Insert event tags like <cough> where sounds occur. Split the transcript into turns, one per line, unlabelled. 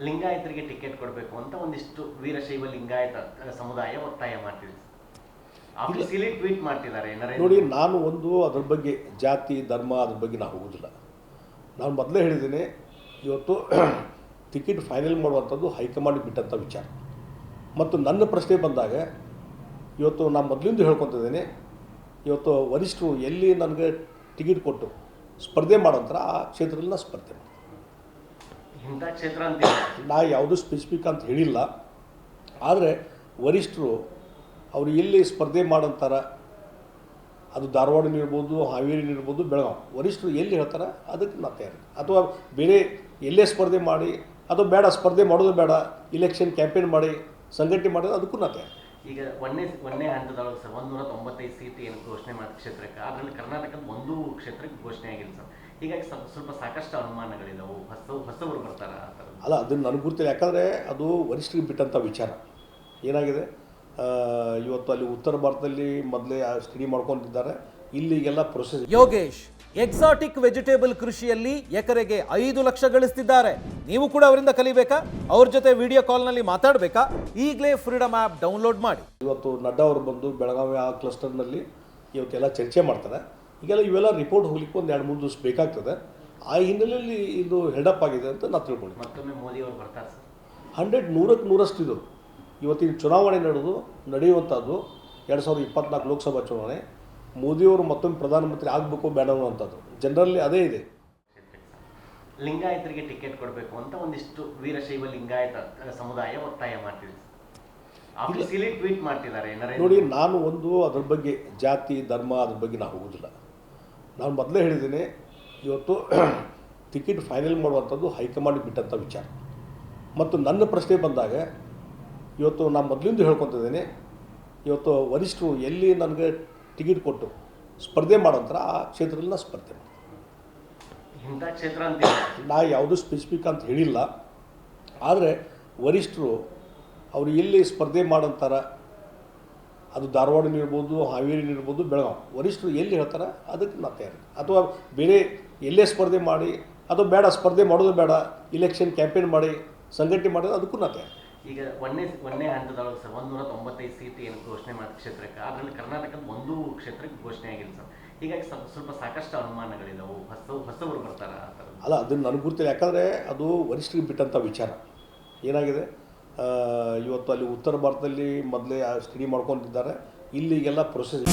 ಲಿಂಗಾಯತರಿಗೆ ticket ಕೊಡಬೇಕು ಅಂತ ಒಂದಿಷ್ಟು ವೀರಶೈವ ಲಿಂಗಾಯತ ಸಮುದಾಯ ಒತ್ತಾಯ ಮಾಡ್ತಿದೆ. ಟ್ವೀಟ್ ಮಾಡ್ತಿದ್ದಾರೆ
ನೋಡಿ ನಾನು ಒಂದು ಅದ್ರ ಬಗ್ಗೆ ಜಾತಿ ಧರ್ಮ ಅದ್ರ ಬಗ್ಗೆ ನಾನು ಹೋಗೋದಿಲ್ಲ. ನಾನು ಮೊದಲೇ ಹೇಳಿದ್ದೀನಿ ಇವತ್ತು <clears throat> ಟಿಕೆಟ್ ಫೈನಲ್ ಮಾಡುವಂಥದ್ದು ಹೈಕಮಾಂಡ್ ಬಿಟ್ಟಂಥ ವಿಚಾರ. ಮತ್ತು ನನ್ನ ಪ್ರಶ್ನೆ ಬಂದಾಗ ಇವತ್ತು ನಾನು ಮೊದಲಿಂದ ಹೇಳ್ಕೊತಿದ್ದೀನಿ ಇವತ್ತು ವರಿಷ್ಠರು ಎಲ್ಲಿ ನನಗೆ ಟಿಕೆಟ್ ಕೊಟ್ಟು ಸ್ಪರ್ಧೆ ಮಾಡೋಂಥರ ಆ ಕ್ಷೇತ್ರದಲ್ಲಿ ನಾನು ಸ್ಪರ್ಧೆ ಮಾಡ್ತೀನಿ.
ಇಂಥ ಕ್ಷೇತ್ರ ಅಂತ
ನಾ ಯಾವುದೂ ಸ್ಪೆಸಿಫಿಕ್ ಅಂತ ಹೇಳಿಲ್ಲ. ಆದರೆ ವರಿಷ್ಠರು ಅವರು ಎಲ್ಲಿ ಸ್ಪರ್ಧೆ ಮಾಡಂತಾರ, ಅದು ಧಾರವಾಡನಿರ್ಬೋದು ಹಾವೇರಿನಿರ್ಬೋದು ಬೆಳಗಾವಿ ವರಿಷ್ಠರು ಎಲ್ಲಿ ಹೇಳ್ತಾರೆ, ಅದಕ್ಕೆ ನಾ ತಯಾರಿ. ಅಥವಾ ಬೇರೆ ಎಲ್ಲೇ ಸ್ಪರ್ಧೆ ಮಾಡಿ ಅದು ಬೇಡ, ಸ್ಪರ್ಧೆ ಮಾಡೋದು ಬೇಡ ಇಲೆಕ್ಷನ್ ಕ್ಯಾಂಪೇನ್ ಮಾಡಿ, ಸಂಘಟನೆ ಮಾಡೋದು, ಅದಕ್ಕೂ ನಾ ತಯಾರಿ.
ಈಗ ಒಂದೇ ಒಂದೇ ಹಂತದೊಳಗೆ ಸರ್ ಒಂದೂರ ತೊಂಬತ್ತೈದು ಸೀಟ್ ಏನು ಘೋಷಣೆ ಮಾಡಿದ ಕ್ಷೇತ್ರಕ್ಕೆ ಅದರಲ್ಲಿ ಕರ್ನಾಟಕದ ಒಂದು ಕ್ಷೇತ್ರಕ್ಕೆ ಘೋಷಣೆ ಆಗಿಲ್ಲ ಸರ್. ಹೀಗಾಗಿ ಸ್ವಲ್ಪ ಸ್ವಲ್ಪ ಸಾಕಷ್ಟು ಅನುಮಾನಗಳಿದ್ದಾವೆ ಹೊಸ ಹೊಸವರು ಬರ್ತಾರೆ ಆ ಥರ
ಅಲ್ಲ ಅದನ್ನು ನನಗೆ ಗೊತ್ತಿಲ್ಲ ಯಾಕಂದರೆ ಅದು ವರಿಷ್ಠರಿಗೆ ಬಿಟ್ಟಂಥ ವಿಚಾರ. ಏನಾಗಿದೆ? ಇವತ್ತು ಅಲ್ಲಿ ಉತ್ತರ ಭಾರತದಲ್ಲಿ ಮೊದಲೇ ಸ್ಟಡಿ ಮಾಡ್ಕೊಂಡಿದ್ದಾರೆ. ಇಲ್ಲಿಗೆಲ್ಲ ಪ್ರೊಸೆಸ್
ಯೋಗೇಶ್ ಎಕ್ಸಾಟಿಕ್ ವೆಜಿಟೇಬಲ್ ಕೃಷಿಯಲ್ಲಿ ಎಕರೆಗೆ ಐದು ಲಕ್ಷ ಗಳಿಸ್ತಿದ್ದಾರೆ. ನೀವು ಕೂಡ ಅವರಿಂದ ಕಲಿಬೇಕಾ? ಅವ್ರ ಜೊತೆ ವಿಡಿಯೋ ಕಾಲ್ನಲ್ಲಿ ಮಾತಾಡಬೇಕಾ? ಈಗಲೇ ಫ್ರೀಡಮ್ ಆ್ಯಪ್ ಡೌನ್ಲೋಡ್ ಮಾಡಿ.
ಇವತ್ತು ನಡ್ಡಾ ಅವರು ಬಂದು ಬೆಳಗಾವಿ ಆ ಕ್ಲಸ್ಟರ್ನಲ್ಲಿ ಇವತ್ತೆಲ್ಲ ಚರ್ಚೆ ಮಾಡ್ತಾರೆ. ಈಗೆಲ್ಲ ಇವೆಲ್ಲ ರಿಪೋರ್ಟ್ ಹೋಗ್ಲಿಕ್ಕೆ ಒಂದು ಎರಡು ಮೂರು ದಿವಸ ಬೇಕಾಗ್ತದೆ. ಆ ಹಿನ್ನೆಲೆಯಲ್ಲಿ ಇದು ಹೆಡಪ್ ಆಗಿದೆ ಅಂತ ನಾನು ತಿಳ್ಕೊಳ್ಳಿ
ಮತ್ತೊಮ್ಮೆ ಮೋದಿ ಅವರು ಬರ್ತಾರೆ
ಹಂಡ್ರೆಡ್ ನೂರಕ್ಕೆ ನೂರಷ್ಟು ಇದು. ಇವತ್ತಿನ ಚುನಾವಣೆ ನಡೆದು ನಡೆಯುವಂಥದ್ದು ಎರಡು ಸಾವಿರದ ಇಪ್ಪತ್ನಾಲ್ಕು ಲೋಕಸಭಾ ಚುನಾವಣೆ. ಮೋದಿಯವರು ಮತ್ತೊಮ್ಮೆ ಪ್ರಧಾನಮಂತ್ರಿ ಆಗಬೇಕು ಬೇಡ ಅನ್ನುವಂಥದ್ದು ಜನರಲ್ಲಿ ಅದೇ ಇದೆ.
ಲಿಂಗಾಯತರಿಗೆ ಟಿಕೆಟ್ ಕೊಡಬೇಕು ಅಂತ ಒಂದಿಷ್ಟು ವೀರಶೈವ ಲಿಂಗಾಯತ ಸಮುದಾಯ ಒತ್ತಾಯ ಮಾಡ್ತಿದೆ. ಟ್ವೀಟ್ ಮಾಡ್ತಿದ್ದಾರೆ
ನೋಡಿ ನಾನು ಒಂದು ಅದ್ರ ಬಗ್ಗೆ ಜಾತಿ ಧರ್ಮ ಅದ್ರ ಬಗ್ಗೆ ನಾನು ಹೋಗೋದಿಲ್ಲ. ನಾನು ಮೊದಲೇ ಹೇಳಿದ್ದೀನಿ ಇವತ್ತು <clears throat> ಟಿಕೆಟ್ ಫೈನಲ್ ಮಾಡುವಂಥದ್ದು ಹೈಕಮಾಂಡ್ ಬಿಟ್ಟಂಥ ವಿಚಾರ. ಮತ್ತು ನನ್ನ ಪ್ರಶ್ನೆ ಬಂದಾಗ ಇವತ್ತು ನಾನು ಮೊದಲಿಂದ ಹೇಳ್ಕೊತಿದ್ದೀನಿ ಇವತ್ತು ವರಿಷ್ಠರು ಎಲ್ಲಿ ನನಗೆ ಟಿಕೆಟ್ ಕೊಟ್ಟು ಸ್ಪರ್ಧೆ ಮಾಡೋಂಥರ ಆ ಕ್ಷೇತ್ರದಲ್ಲಿ ನಾನು ಸ್ಪರ್ಧೆ ಮಾಡ್ತೀನಿ.
ಇಂಥ ಕ್ಷೇತ್ರ ಅಂತ
ನಾ ಯಾವುದೂ ಸ್ಪೆಸಿಫಿಕ್ ಅಂತ ಹೇಳಿಲ್ಲ. ಆದರೆ ವರಿಷ್ಠರು ಅವರು ಎಲ್ಲಿ ಸ್ಪರ್ಧೆ ಮಾಡೋಂಥರ ಅದು ಧಾರವಾಡನಿರ್ಬೋದು ಹಾವೇರಿನಿರ್ಬೋದು ಬೆಳಗಾವಿ ವರಿಷ್ಠರು ಎಲ್ಲಿ ಹೇಳ್ತಾರೆ ಅದಕ್ಕೆ ನಾ ತಯಾರಿ ಅಥವಾ ಬೇರೆ ಎಲ್ಲೇ ಸ್ಪರ್ಧೆ ಮಾಡಿ ಅದು ಬೇಡ ಸ್ಪರ್ಧೆ ಮಾಡೋದು ಬೇಡ ಇಲೆಕ್ಷನ್ ಕ್ಯಾಂಪೇನ್ ಮಾಡಿ ಸಂಘಟನೆ ಮಾಡೋದು ಅದಕ್ಕೂ ನಾ ತಯಾರಿ
ಈಗ ಒಂದೇ ಒಂದೇ ಹಂತದೊಳಗೆ ಸರ್ ಒಂದೂರ ತೊಂಬತ್ತೈದು ಸೀಟ್ ಏನು ಘೋಷಣೆ ಮಾಡಿದ ಕ್ಷೇತ್ರಕ್ಕೆ ಅದರಲ್ಲಿ ಕರ್ನಾಟಕದ ಒಂದು ಕ್ಷೇತ್ರಕ್ಕೆ ಘೋಷಣೆ ಆಗಿಲ್ಲ ಸರ್. ಹೀಗಾಗಿ ಸ್ವಲ್ಪ ಸ್ವಲ್ಪ ಸಾಕಷ್ಟು ಅನುಮಾನಗಳಿದ್ದಾವೆ ಹೊಸ ಹೊಸವರು ಬರ್ತಾರೆ ಆ ಥರ
ಅಲ್ಲ, ಅದನ್ನು ನನಗೆ ಗೊತ್ತಿಲ್ಲ ಯಾಕಂದರೆ ಅದು ವರಿಷ್ಠರಿಗೆ ಬಿಟ್ಟಂಥ ವಿಚಾರ. ಏನಾಗಿದೆ? ಇವತ್ತು ಅಲ್ಲಿ ಉತ್ತರ ಭಾರತದಲ್ಲಿ ಮೊದಲೇ ಸ್ಟಡಿ ಮಾಡ್ಕೊಂಡಿದ್ದಾರೆ. ಇಲ್ಲಿಗೆಲ್ಲ ಪ್ರೊಸೆಸ್